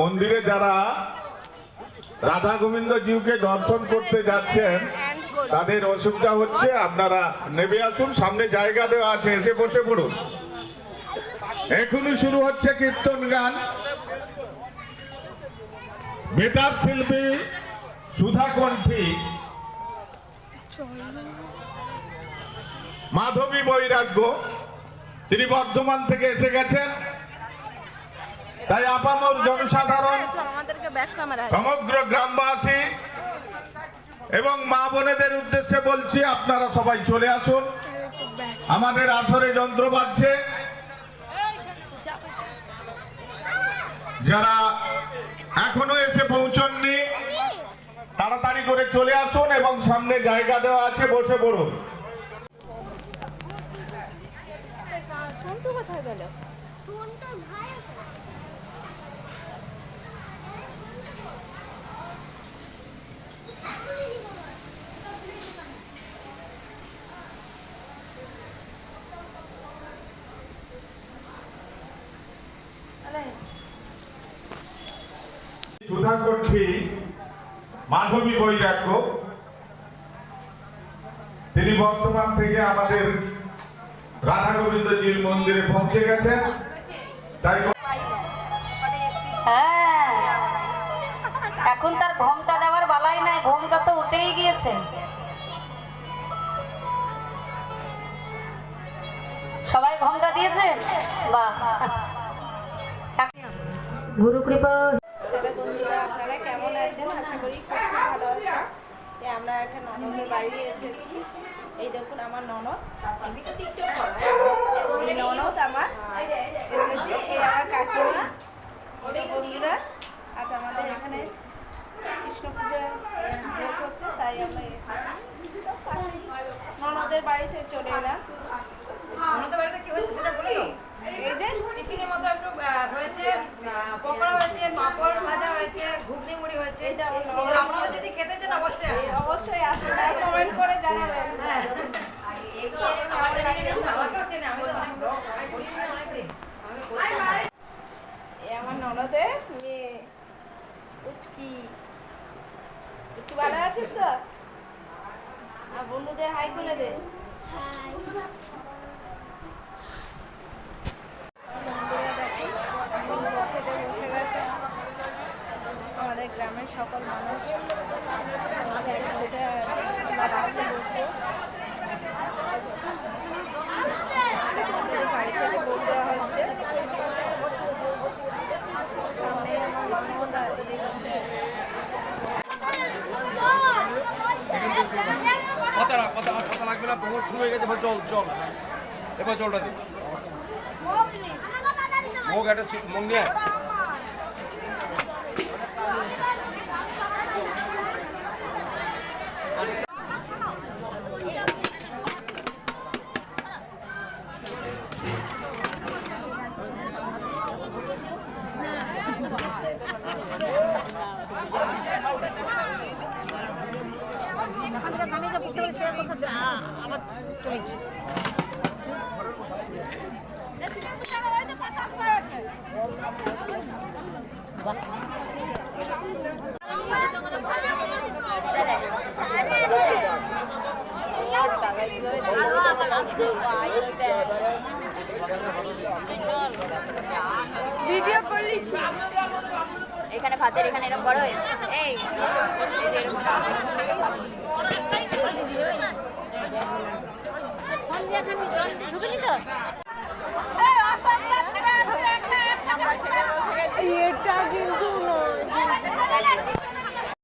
মন্দিরে যারা রাধা গোবিন্দ জিউকে দর্শন করতে যাচ্ছেন, তাদের অসুবিধা হচ্ছে, আপনারা নেমে আসুন, সামনে জায়গা দেওয়া আছে, এসে বসে পড়ুন। এখনই শুরু হচ্ছে কীর্তন গান। বেতার শিল্পী সুধা কণ্ঠী মাধবী বৈরাগ্য, তিনি বর্ধমান থেকে এসে গেছেন। তাই আপামর জনসাধারণ একটু আমাদেরকে ব্যাক ক্যামেরা সমগ্র গ্রামবাসী এবং মা বোনেদের উদ্দেশ্যে বলছি আপনারা সবাই চলে আসুন। আমাদের আসরে যন্ত্র বাজছে। যারা এখনও এসে পৌঁছননি তাড়াতাড়ি করে চলে আসুন এবং সামনে জায়গা দেওয়া আছে বসে পড়ুন। কোথায় গেল? সুধা কণ্ঠী মাধবী বৈরাগ্য। তিনি বর্তমান থেকে আমাদের রাধা গোবিন্দজির মন্দিরে পৌঁছে গেছেন। তাই হ্যাঁ। এখন তার ঘোমটা দেওয়ার বালাই নাই, ঘোমটা তো উঠেই গিয়েছে। সবাই ঘোমটা দিয়েছেন বাহ। গুরু কৃপা তাহলে বন্ধুরা আপনারা কেমন আছেন? আশা করি খুব ভালো আছেন। যে আমরা একটা ননদের বাড়ি এসেছি। এই দেখুন আমার ননদ। ননদ আমার এসেছি এই আমার কাকিমা। বন্ধুরা আজ আমাদের এখানে কৃষ্ণ পুজো ভোগ হচ্ছে তাই আমরা এসেছি। ননদের বাড়িতে চলে এলাম। আমাদের বাড়িতে কি হয়েছে সেটা বলে এই যে টিফিনের মতো একটু হয়েছে পকোড়া হয়েছে পাঁপড় আপনারা যদি খেতে চান অবশ্যই অবশ্যই আসুন কমেন্ট করে জানাবেন। হ্যাঁ। আমার ননদের মেয়ে উটকি। উটকি ভালো আছিস তো? আর বন্ধুদের হাই করে দে। বন্ধুরা দেখো, বন্ধুরা খেতে বসে গেছে আমাদের গ্রামের সকল মানুষ খেতে বসে আছে আমরা লাস্টে বসবো। আমাদের বাড়ি থেকে ভোগ দেওয়া হচ্ছে সামনে আমার ননদ বসে আছে। লাগবে না বহুত শুরু হয়ে গেছে এবার চল চল এবার জলটা একটা মুখ নিয়ে ভিডিও করলি এখানে ভাতের এখানে এরকম বড় হয়ে এই এই এরকম ঢুকিনি তো